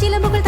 മണി ചിലമ്പുകൾ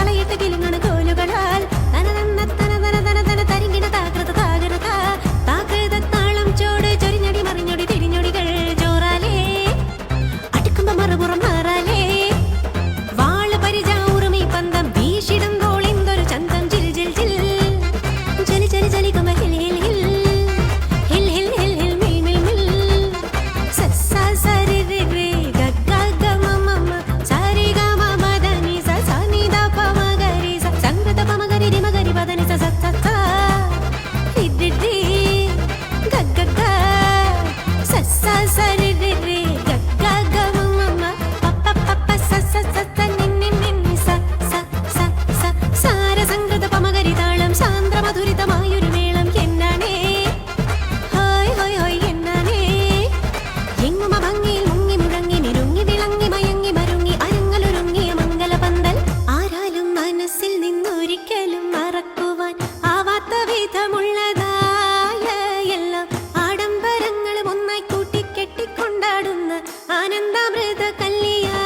ആനന്ദാമൃത കല്യാണം